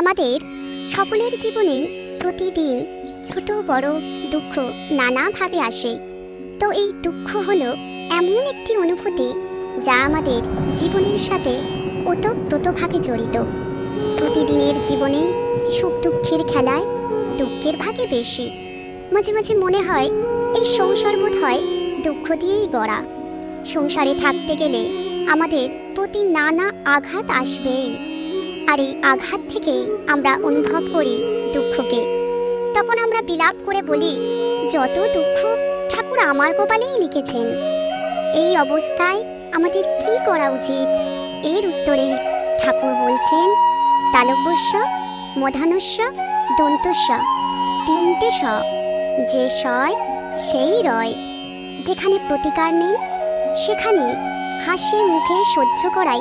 আমাদের সকলের জীবনে প্রতিদিন ছোট বড় দুঃখ নানাভাবে আসে। তো এই দুঃখ হলো এমন একটি অনুভূতি যা আমাদের জীবনের সাথে ওতপ্রোতভাবে জড়িত। প্রতিদিনের জীবনে সুখ দুঃখের খেলায় দুঃখের ভাগে বেশি। মাঝে মাঝে মনে হয় এই সংসার বোধ হয় দুঃখ দিয়েই গড়া। সংসারে থাকতে গেলে আমাদের প্রতি নানা আঘাত আসবেই। আর এই আঘাত থেকেই আমরা অনুভব করি দুঃখকে। তখন আমরা বিলাপ করে বলি, যত দুঃখ ঠাকুর আমার কপালেই লিখেছেন। এই অবস্থায় আমাদের কি করা উচিত? এর উত্তরে ঠাকুর বলছেন, তালব্যস্য, মধানস্য, দন্তস্য, তিনটে স। যে সয়, সেই রয়। যেখানে প্রতিকার নেই, সেখানে হাসি মুখে সহ্য করাই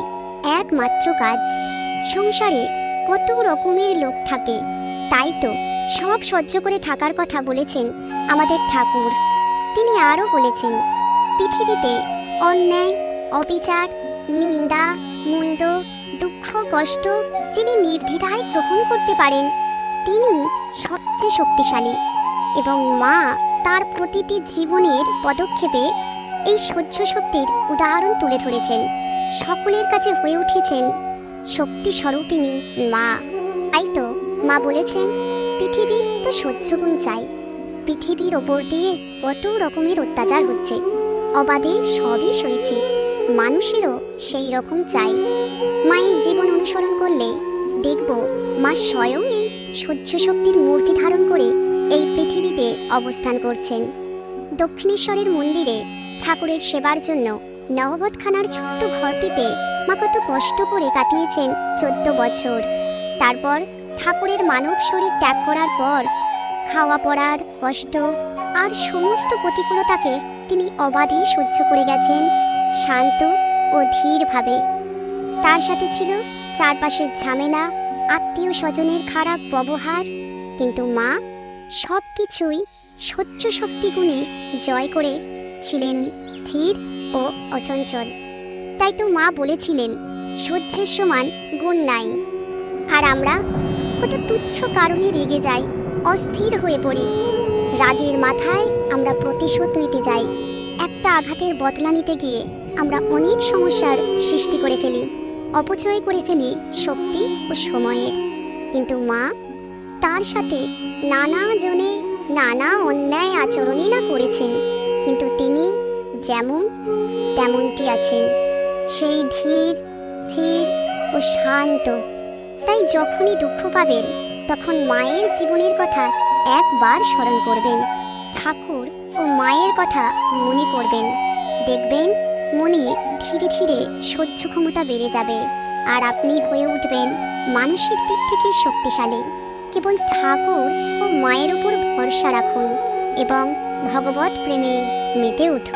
একমাত্র কাজ। সংসারে কত রকমের লোক থাকে। তাই তো সব সহ্য করে থাকার কথা বলেছেন আমাদের ঠাকুর। তিনি আরও বলেছেন, পৃথিবীতে অন্যায়, অবিচার, নিন্দা মন্দ দুঃখ, কষ্ট যিনি নির্দ্বিধায় গ্রহণ করতে পারেন, তিনি সবচেয়ে শক্তিশালী এবং মা তার প্রতিটি জীবনের পদক্ষেপে এই সহ্য শক্তির উদাহরণ তুলে ধরেছেন। সকলের কাছে হয়ে উঠেছেন শক্তি স্বরূপিণী মা। তাই তো, মা বলেছেন পৃথিবীর তো সহ্যগুণ চাই। পৃথিবীর ওপর দিয়ে কত রকমের অত্যাচার হচ্ছে। অবাধে সবই সইছে মানুষেরও সেই রকম চাই। মায়ের জীবন অনুসরণ করলে দেখব মা স্বয়ং এই সহ্য শক্তির মূর্তি ধারণ করে এই পৃথিবীতে অবস্থান করছেন। দক্ষিণেশ্বরের মন্দিরে ঠাকুরের সেবার জন্য নহবতখানার ছোট্ট ঘরটিতে মা কত কষ্ট করে কাটিয়েছেন চোদ্দ বছর। তারপর ঠাকুরের মানব শরীর ত্যাগ করার পর খাওয়া পড়ার কষ্ট আর সমস্ত প্রতিকূলতাকে তিনি অবাধে সহ্য করে গেছেন শান্ত ও ধীরভাবে। তার সাথে ছিল চারপাশের ঝামেলা, আত্মীয় স্বজনের খারাপ ব্যবহার, কিন্তু মা সব কিছুই সহ্য শক্তি গুণে জয় করে ছিলেন ধীর ও অচঞ্চল। তাই তো মা বলেছিলেন, সহ্যের সমান গুণ নাই। আর আমরা কত তুচ্ছ কারণে রেগে যাই, অস্থির হয়ে পড়ি। রাগের মাথায় আমরা প্রতিশোধ নিতে যাই, একটা আঘাতের বদলা নিতে গিয়ে আমরা অনেক সমস্যার সৃষ্টি করে ফেলি, অপচয় করে ফেলি শক্তি ও সময়ের। কিন্তু মা তার সাথে নানা জনে নানা অন্যায় আচরণই না করেছেন, কিন্তু তিনি যেমন তেমনটি আছেন। সেই ধীর ধীর ও শান্ত। তাই যখনই দুঃখ পাবেন, তখন মায়ের জীবনের কথা একবার স্মরণ করবেন। ঠাকুর ও মায়ের কথা মনে করবেন। দেখবেন মনে ধীরে ধীরে সহ্য ক্ষমতা বেড়ে যাবে। আর আপনি হয়ে উঠবেন মানসিক দিক থেকে শক্তিশালী। কেবল ঠাকুর ও মায়ের উপর ভরসা রাখুন এবং ভগবত প্রেমে মেতে উঠুন।